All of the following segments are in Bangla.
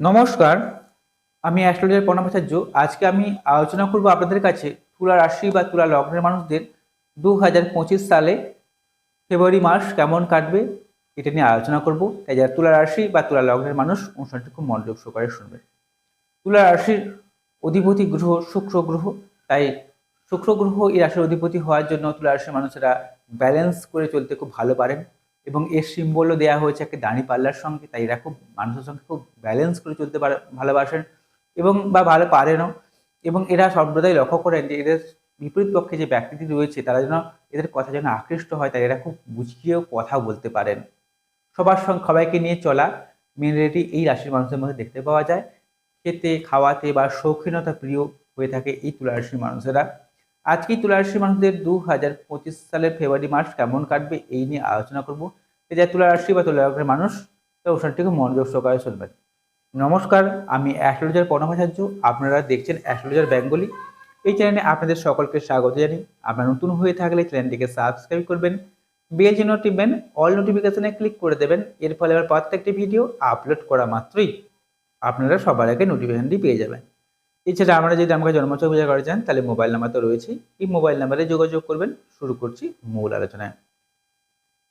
নমস্কার, আমি অ্যাস্ট্রোলজার প্রণবাচার্য আজকে আমি আলোচনা করব আপনাদের কাছে তুলা রাশি বা তুলা লগ্নের মানুষদের দু হাজার পঁচিশ সালে ফেব্রুয়ারি মাস কেমন কাটবে এটা নিয়ে আলোচনা করব। তাই যারা তুলা রাশি বা তুলা লগ্নের মানুষ, অনুষ্ঠানটি খুব মনোযোগ সহকারে শুনবে। তুলা রাশির অধিপতি গ্রহ শুক্র গ্রহ। তাই শুক্র গ্রহ এই রাশির অধিপতি হওয়ার জন্য তুলা রাশির মানুষেরা ব্যালেন্স করে চলতে খুব ভালো পারেন। এবং এর সিম্বলও দেওয়া হয়েছে একটা দাঁড়ি পাল্লার সঙ্গে, তাই এরা খুব, মানুষের সঙ্গে খুব ব্যালেন্স করে চলতে পারে, ভালোবাসেন এবং বা ভালো পারেনও। এবং এরা সর্বদাই লক্ষ্য করেন যে এদের বিপরীত পক্ষে যে ব্যক্তিটি রয়েছে, তারা যেন এদের কথা যেন আকৃষ্ট হয়, তাই এরা খুব বুঝিয়েও কথা বলতে পারেন। সবার সঙ্গে সবাইকে নিয়ে চলা মেনরিটি এই রাশির মানুষের মধ্যে দেখতে পাওয়া যায়। খেতে, খাওয়াতে বা শৌখিনতা প্রিয় হয়ে থাকে এই তুলা রাশির মানুষেরা। আজকেই তুলা রাশির মানুষদের দু হাজার পঁচিশ সালের ফেব্রুয়ারি মাস কেমন কাটবে এই নিয়ে আলোচনা করব। এই যে তুলা রাশি বা তুলা লগ্নের মানুষ, তো অনুষ্ঠানটিকে মনোযোগ সহকারে শুনবেন। নমস্কার, আমি অ্যাস্ট্রোলজার পর্ণভাচার্য আপনারা দেখছেন অ্যাস্ট্রোলজার বেঙ্গলি। এই চ্যানেলে আপনাদের সকলকে স্বাগত জানি আপনারা নতুন হয়ে থাকলে চ্যানেলটিকে সাবস্ক্রাইব করবেন, বেল চিহ্ন টিপবেন অল নোটিফিকেশনে ক্লিক করে দেবেন। এর ফলে আমার প্রত্যেকটি ভিডিও আপলোড করা মাত্রই আপনারা সবার আগে নোটিফিকেশনটি পেয়ে যাবেন। এছাড়া আমরা যদি আমাকে জন্মচক পূজা করে চান তাহলে মোবাইল নাম্বার তো রয়েছেই। এই মোবাইল নাম্বারে যোগাযোগ করবেন। শুরু করছি মূল আলোচনায়।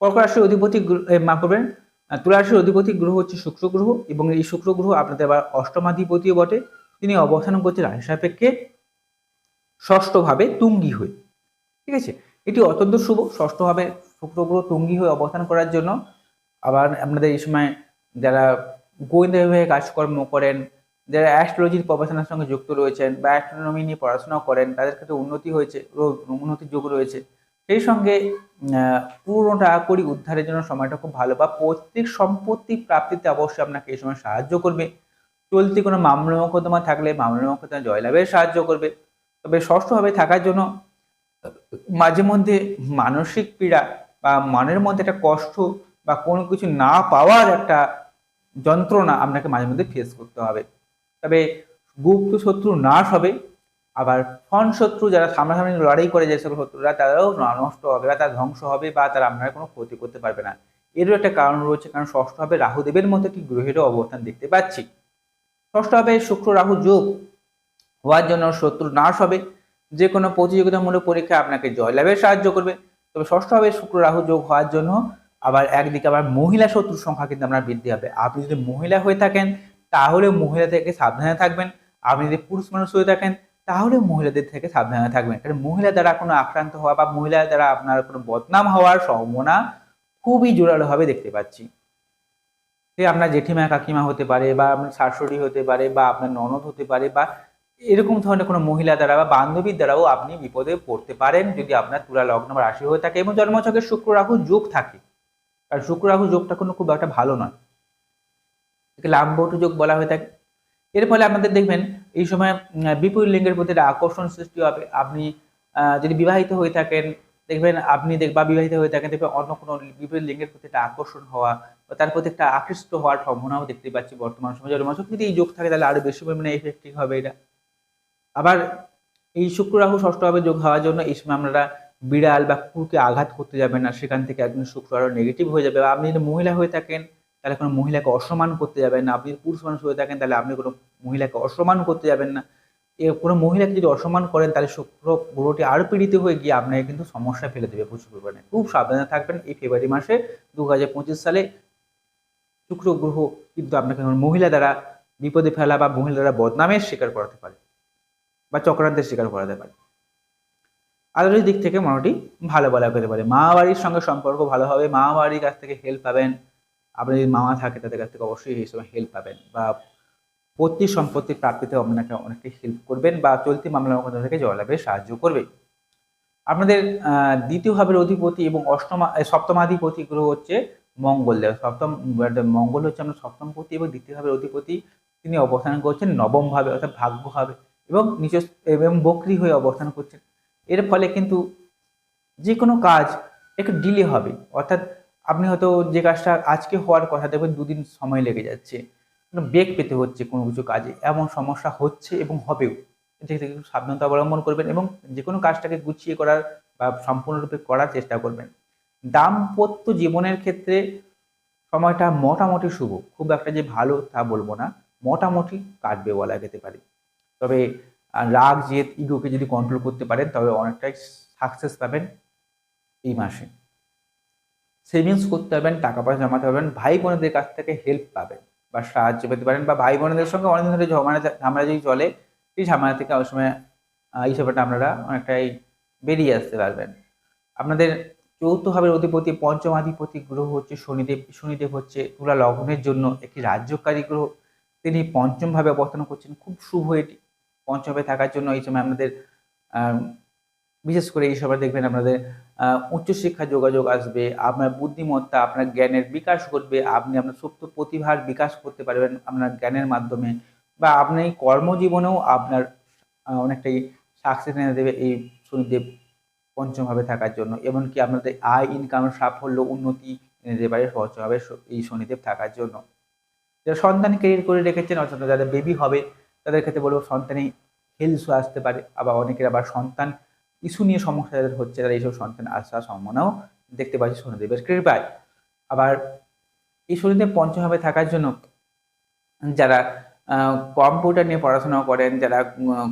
কর্ক রাশির অধিপতি এ, করবেন আহ, তুলা রাশির অধিপতি গ্রহ হচ্ছে শুক্র গ্রহ এবং এই শুক্র গ্রহ আপনাদের আবার অষ্টমাধিপতিও বটে। তিনি অবস্থান করছে রাশি সাপেক্ষে ষষ্ঠভাবে তুঙ্গি হয়ে। ঠিক আছে? এটি অত্যন্ত শুভ। ষষ্ঠভাবে শুক্র গ্রহ তুঙ্গি হয়ে অবস্থান করার জন্য আবার আপনাদের এই সময় যারা গোয়েন্দা বিভাগে কাজকর্ম করেন যারা অ্যাস্ট্রোলজির প্রফেশনের সঙ্গে যুক্ত রয়েছেন বা অ্যাস্ট্রোনমি নিয়ে পড়াশোনা করেন তাদের ক্ষেত্রে উন্নতি হয়েছে উন্নতির যোগ রয়েছে। সেই সঙ্গে আহ, পুরনো টাকা কড়ি উদ্ধারের জন্য সময়টা খুব ভালো বা পৈতৃক সম্পত্তি প্রাপ্তিতে অবশ্যই আপনাকে এই সময় সাহায্য করবে। চলতি কোনো মামলা মোকদ্দমা থাকলে মামলা মোকদ্দমা জয়লাভে সাহায্য করবে। তবে ষষ্ঠভাবে থাকার জন্য মাঝে মধ্যে মানসিক পীড়া বা মনের মধ্যে একটা কষ্ট বা কোনো কিছু না পাওয়ার একটা যন্ত্রণা আপনাকে মাঝে মধ্যে ফেস করতে হবে। তবে গুপ্ত শত্রু নাশ হবে, আবার ফন শত্রু যারা সামনাসামনি লড়াই করে যে সকল শত্রুরা, তারাও নষ্ট হবে বা তারা ধ্বংস হবে বা তারা আপনার কোনো ক্ষতি করতে পারবে না। এরও একটা কারণ রয়েছে, কারণ ষষ্ঠ হবে রাহুদেবের মতো একটি গ্রহেরও অবস্থান দেখতে পাচ্ছি। ষষ্ঠ হবে শুক্র রাহু যোগ। হওয়ার জন্য শত্রু নাশ হবে। যে কোনো প্রতিযোগিতামূলক পরীক্ষা আপনাকে জয়লাভে সাহায্য করবে। তবে ষষ্ঠ হবে শুক্র রাহু যোগ হওয়ার জন্য আবার একদিকে আবার মহিলা শত্রুর সংখ্যা কিন্তু আপনার বৃদ্ধি হবে। আপনি যদি মহিলা হয়ে থাকেন তাহলে মহিলা থেকে সাবধানে থাকবেন। আপনি যদি পুরুষ মানুষ হয়ে থাকেন, তাহলে মহিলাদের থেকে সাবধানে থাকবেন। কারণ মহিলা দ্বারা কোনো আক্রান্ত হওয়া বা মহিলা দ্বারা আপনার কোনো বদনাম হওয়ার সম্ভাবনা খুবই জোরালোভাবে দেখতে পাচ্ছি। সে আপনার জেঠিমা, কাকিমা হতে পারে বা আপনার শাশুড়ি হতে পারে বা আপনার ননদ হতে পারে বা এরকম ধরনের কোনো মহিলা দ্বারা বা বান্ধবীর দ্বারাও আপনি বিপদে পড়তে পারেন যদি আপনার তুলা লগ্ন বা রাশি হয়ে থাকে এবং জন্মছকে শুক্র রাহু যোগ থাকে। আর শুক্র রাহু যোগটা কোনো খুব একটা ভালো নয়। লাম্বটু যোগ বলা হয়ে থাকে। এর ফলে আপনাদের দেখবেন, এই সময় বিপুল লিঙ্গের প্রতি একটা আকর্ষণ সৃষ্টি হবে। আপনি যদি বিবাহিত হয়ে থাকেন, দেখবেন আপনি দেখ, বা বিবাহিত হয়ে থাকেন, দেখবেন অন্য কোনো বিপরীত লিঙ্গের প্রতি একটা আকর্ষণ হওয়া বা তার প্রতি একটা আকৃষ্ট হওয়ার সম্ভাবনাও দেখতে পাচ্ছি বর্তমান সময়ে জন্মাসক যদি এই যোগ থাকে, তাহলে আরও বেশি পরিমাণে এফেক্টিভ হবে এটা। আবার এই শুক্র রাহু ষষ্ঠভাবে যোগ হওয়ার জন্য এই সময় আপনারা বিড়াল বা কুকুরকে আঘাত করতে যাবেন না। সেখান থেকে একদিন শুক্র আরও নেগেটিভ হয়ে যাবে। বা আপনি যদি মহিলা হয়ে থাকেন তাহলে কোনো মহিলাকে অসম্মান করতে যাবেন না। আপনি পুরুষ মানুষ হয়ে থাকেন, তাহলে আপনি কোনো মহিলাকে অসম্মান করতে যাবেন না। এ কোনো মহিলাকে যদি অসম্মান করেন, তাহলে শুক্র গ্রহটি আরও পীড়িত হয়ে গিয়ে আপনাকে কিন্তু সমস্যা ফেলে দেবে প্রচুর পরিমাণে খুব সাবধানে থাকবেন। এই ফেব্রুয়ারি মাসে দু হাজার পঁচিশ সালে শুক্র গ্রহ কিন্তু আপনাকে মহিলা দ্বারা বিপদে ফেলা বা মহিলা দ্বারা বদনামের শিকার করাতে পারে বা চক্রান্তের শিকার করাতে পারে। আলোর দিক থেকে মোটামুটি ভালো বলা যেতে পারে। মা বাড়ির সঙ্গে সম্পর্ক ভালো হবে। মা বাড়ির কাছ থেকে হেল্প পাবেন। আপনার যদি মামা থাকে, তাদের কাছ থেকে অবশ্যই এই সময় হেল্প পাবেন বা পত্নী সম্পত্তির প্রাপ্তিতে আপনাকে অনেকটাই হেল্প করবেন বা চলতি মামলা মোকদ্দমা থেকে জয়লাভে সাহায্য করবে। আপনাদের দ্বিতীয় ভাবের অধিপতি এবং অষ্টমা সপ্তমাধিপতি গ্রহ হচ্ছে মঙ্গল দেব। সপ্তম মঙ্গল হচ্ছে আমরা সপ্তমপতি এবং দ্বিতীয় ভাবের অধিপতি, তিনি অবস্থান করছেন নবম ভাবে, অর্থাৎ ভাগ্য ভাবে এবং নিচ এবং বক্রি হয়ে অবস্থান করছেন। এর ফলে কিন্তু যে কোনো কাজ একটু ডিলে হবে। অর্থাৎ আপনি হয়তো যে কাজটা আজকে হওয়ার কথা, দেখবেন দুদিন সময় লেগে যাচ্ছে। বেগ পেতে হচ্ছে কোনো কিছু কাজে। এমন সমস্যা হচ্ছে এবং হবেও। এটা থেকে সাবধানতা অবলম্বন করবেন এবং যে কোনো কাজটাকে গুছিয়ে করার বা সম্পূর্ণরূপে করার চেষ্টা করবেন। দাম্পত্য জীবনের ক্ষেত্রে সময়টা মোটামুটি শুভ। খুব একটা যে ভালো তা বলব না। মোটামুটি কাটবে বলা যেতে পারে। তবে রাগ, জেদ ইগোকে যদি কন্ট্রোল করতে পারেন, তবে অনেকটাই সাকসেস পাবেন এই মাসে। সেভিংস করতে পারবেন টাকা পয়সা জমাতে পারবেন ভাই বোনদের কাছ থেকে হেল্প পাবেন বা সাহায্য পেতে পারেন বা ভাই বোনদের সঙ্গে অনেক ধরে ঝামেলা ঝামেলা যদি চলে এই ঝামেলা থেকে অনেক সময় এই ব্যাপারটা আপনারা অনেকটাই বেরিয়ে আসতে পারবেন। আপনাদের চৌথ ভাবের অধিপতি পঞ্চমাধিপতি গ্রহ হচ্ছে শনিদেব। শনিদেব হচ্ছে তুলা লগ্নের জন্য একটি রাজ্যকারী গ্রহ। তিনি পঞ্চমভাবে অবস্থান করছেন। খুব শুভ এটি। পঞ্চমে থাকার জন্য এই সময় আহ, বিশেষ করে এই সময় দেখবেন আপনাদের উচ্চশিক্ষা যোগাযোগ আসবে, আপনার বুদ্ধিমত্তা, আপনার জ্ঞানের বিকাশ ঘটবে, আপনি আপনার সুপ্ত প্রতিভার বিকাশ করতে পারবেন আপনার জ্ঞানের মাধ্যমে বা আপনি কর্মজীবনেও আপনার অনেকটাই সাকসেস এনে দেবে এই শনিদেব পঞ্চমভাবে থাকার জন্য। এমনকি আপনাদের আয় ইনকাম সাফল্য, উন্নতি এনে দেবে পারে শ- এই শনিদেব থাকার জন্য। যারা সন্তান ক্যারিয়ার করে রেখেছেন, অর্থাৎ যাদের বেবি হবে, তাদের ক্ষেত্রে বলব সন্তানে হেলথ ইস্যু আসতে পারে। আবার অনেকের আবার সন্তান ইস্যু নিয়ে সমস্যা যাদের হচ্ছে, তারা এইসব সন্তান আসার সম্ভাবনাও দেখতে পাচ্ছি শনিদেবের কৃপায়। আবার এই শনিদেব পঞ্চমভাবে থাকার জন্য যারা কম্পিউটার নিয়ে পড়াশোনা করেন, যারা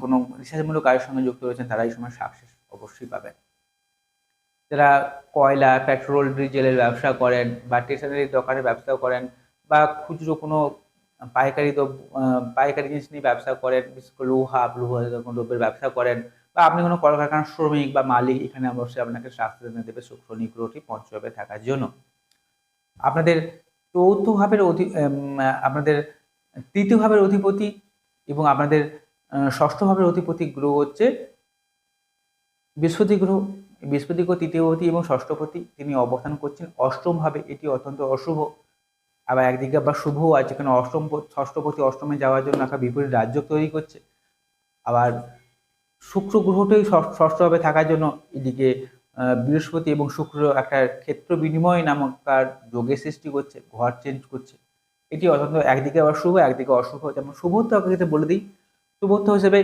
কোনো রিসার্চমূলক কাজের সঙ্গে যুক্ত রয়েছেন, তারা এই সময় সাকসেস অবশ্যই পাবেন। যারা কয়লা, পেট্রোল, ডিজেলের ব্যবসা করেন বা স্টেশনারি দোকানের ব্যবসা করেন বা খুচরো কোনো পাইকারি দ্রব্য পাইকারি জিনিস নিয়ে ব্যবসা করেন, বিশেষ করে লোহা লোহা দ্রব্যের ব্যবসা করেন বা আপনি কোনো কলকারখানার শ্রমিক বা মালিক, এখানে অবশ্যই আপনাকে স্বাস্থ্য এনে দেবে শনি গ্রহটি পঞ্চভাবে থাকার জন্য। আপনাদের চৌথ ভাবের অধি আপনাদের তৃতীয় ভাবের অধিপতি এবং আপনাদের ষষ্ঠ ভাবের অধিপতি গ্রহ হচ্ছে বৃহস্পতি গ্রহ। বৃহস্পতি গ্রহ তৃতীয়পতি এবং ষষ্ঠপতি তিনি অবস্থান করছেন অষ্টম ভাবে। এটি অত্যন্ত অশুভ। আবার একদিকে আবার শুভও আছে। কেন অষ্টম ষষ্ঠপতি অষ্টমে যাওয়ার জন্য একটা বিপরীত রাজ্য তৈরি করছে। আবার শুক্র গ্রহটাই ষষ্ঠ- ষষ্ঠভাবে থাকার জন্য এদিকে বৃহস্পতি এবং শুক্র একটা ক্ষেত্র বিনিময় নামক তার যোগের সৃষ্টি করছে ঘর চেঞ্জ করছে। এটি অত্যন্ত একদিকে আবার শুভ একদিকে অশুভ। যেমন শুভত্ব আপনাকে বলে দিই। শুভত্ব হিসেবে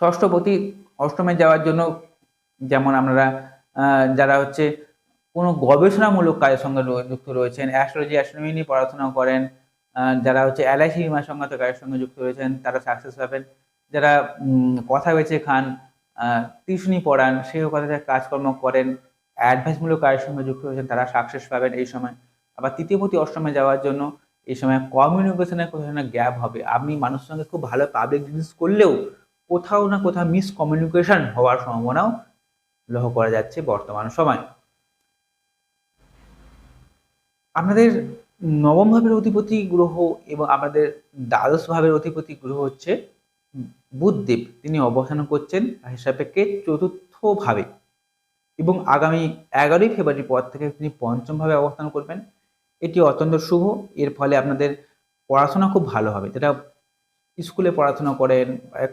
ষষ্ঠপতি অষ্টমে যাওয়ার জন্য যেমন আহ, যারা হচ্ছে কোনো গবেষণামূলক কাজের সঙ্গে যুক্ত রয়েছেন অ্যাস্ট্রোলজি অ্যাস্ট্রোনমি নিয়ে পড়াশোনা করেন যারা হচ্ছে এলআইসি বিমা সংক্রান্ত কাজের সঙ্গে যুক্ত রয়েছেন তারা সাকসেস পাবেন। যারা কথা বেছে খান টিউশনি পড়ান, সেই কথা যারা কাজকর্ম করেন, অ্যাডভাইসমূলক কাজের সঙ্গে যুক্ত হয়েছেন, তারা সাকসেস পাবেন এই সময়। আবার তৃতীয় প্রতি অষ্টমে যাওয়ার জন্য এই সময় কমিউনিকেশনের কোথাও না গ্যাপ হবে। আপনি মানুষের সঙ্গে খুব ভালো পাবলিক জিনিস করলেও কোথাও না কোথাও মিস কমিউনিকেশন হওয়ার সম্ভাবনাও লক্ষ্য করা যাচ্ছে বর্তমান সময়। আপনাদের নবম ভাবের অধিপতি গ্রহ এবং আমাদের দ্বাদশ ভাবের অধিপতি গ্রহ হচ্ছে বুধদেব তিনি অবস্থান করছেন হিসাবেকে চতুর্থ ভাবে এবং আগামী এগারোই ফেব্রুয়ারির পর থেকে তিনি পঞ্চমভাবে অবস্থান করবেন। এটি অত্যন্ত শুভ। এর ফলে আপনাদের পড়াশোনা খুব ভালো হবে। যেটা স্কুলে পড়াশোনা করেন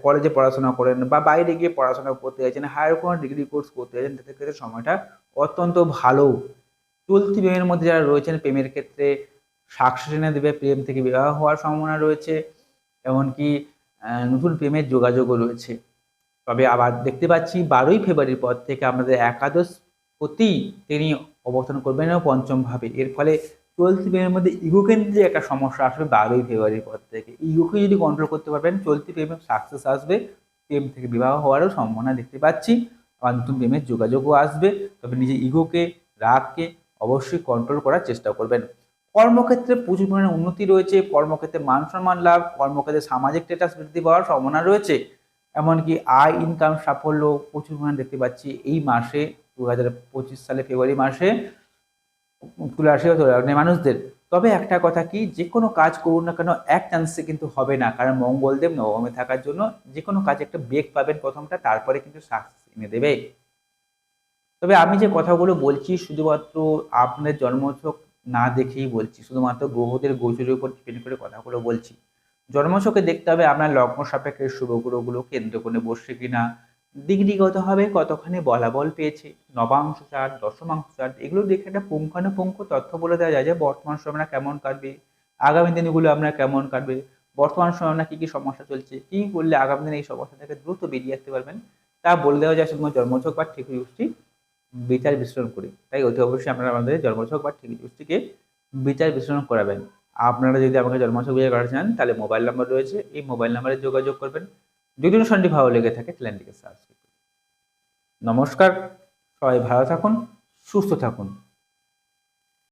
কলেজে পড়াশোনা করেন, বা বাইরে গিয়ে পড়াশোনা করতে চাইছেন হায়ার কোনো ডিগ্রি কোর্স করতে চাইছেন তাদের ক্ষেত্রে সময়টা অত্যন্ত ভালো। চলতি প্রেমের মধ্যে যারা রয়েছেন, প্রেমের ক্ষেত্রে সাকসেস এনে দেবে, প্রেম থেকে বিবাহ হওয়ার সম্ভাবনা রয়েছে। এমনকি নতুন প্রেমের যোগাযোগও রয়েছে। তবে আবার দেখতে পাচ্ছি বারোই ফেব্রুয়ারির পর থেকে আমাদের একাদশ প্রতি তিনি অবস্থান করবেন পঞ্চম ভাবে। এর ফলে চলতি প্রেমের মধ্যে ইগো কেন্দ্রে একটা সমস্যা আসবে বারোই ফেব্রুয়ারির পর থেকে। ইগোকে যদি কন্ট্রোল করতে পারবেন, চলতি প্রেমে সাকসেস আসবে, প্রেম থেকে বিবাহ হওয়ারও সম্ভাবনা দেখতে পাচ্ছি। আবার নতুন প্রেমের যোগাযোগও আসবে, তবে নিজের ইগোকে, রাগকে অবশ্যই কন্ট্রোল করার চেষ্টা করবেন। কর্মক্ষেত্রে প্রচুর পরিমাণে উন্নতি রয়েছে, কর্মক্ষেত্রে মান সম্মান লাভ, কর্মক্ষেত্রে সামাজিক স্ট্যাটাস বৃদ্ধি পাওয়ার সম্ভাবনা রয়েছে। এমনকি আয় ইনকাম সাফল্য প্রচুর পরিমাণে দেখতে পাচ্ছি এই মাসে দু হাজার পঁচিশ সালে ফেব্রুয়ারি মাসে, তুলে আসে মানুষদের। তবে একটা কথা কি, যে কোনো কাজ করুন না কেন, এক চান্সে কিন্তু হবে না। কারণ মঙ্গলদেব নবমে থাকার জন্য যে কোনো কাজে একটা বেগ পাবেন প্রথমটা, তারপরে কিন্তু সাকসেস এনে দেবে। তবে আমি যে কথাগুলো বলছি, শুধুমাত্র আপনাদের জন্মছক না দেখেই বলছি, শুধুমাত্র গ্রহদের গোচরের উপর ডিপেন্ড করে কথাগুলো বলছি। জন্মছকে দেখতে হবে আপনার লগ্ন সাপেক্ষে শুভ গ্রহগুলো কেন্দ্র করে বসছে কিনা। ডিগ্রিগতভাবে কতখানি বলাবল পেয়েছে। নবাংশ চার্ট, দশমাংশ চার্ট, এগুলো দেখে একটা পুঙ্খানুপুঙ্খ তথ্য বলে দেওয়া যায় যে বর্তমান আমরা কেমন কাটবে, আগামী দিনগুলো আমরা কেমন কাটবে, বর্তমান সময় আমরা কী কী সমস্যা চলছে, কী করলে আগামী দিনে এই সমস্যা থেকে দ্রুত বেরিয়ে আসতে পারবেন, তা বলে দেওয়া যায় শুধুমাত্র জন্মছক বা ঠিক বিচার বিশ্লেষণ করি। তাই অতি অবশ্যই আপনারা আমাদের জন্মছক বা ঠিক গোষ্ঠীকে বিচার বিশ্লেষণ করাবেন। আপনারা যদি আমাকে জন্মছক বিচার করাতে চান, তাহলে মোবাইল নাম্বার রয়েছে। এই মোবাইল নাম্বারে যোগাযোগ করবেন। যদি অনুষ্ঠানটি ভালো লেগে থাকে চ্যানেলটিকে সাবস্ক্রাইব নমস্কার, সবাই ভালো থাকুন, সুস্থ থাকুন।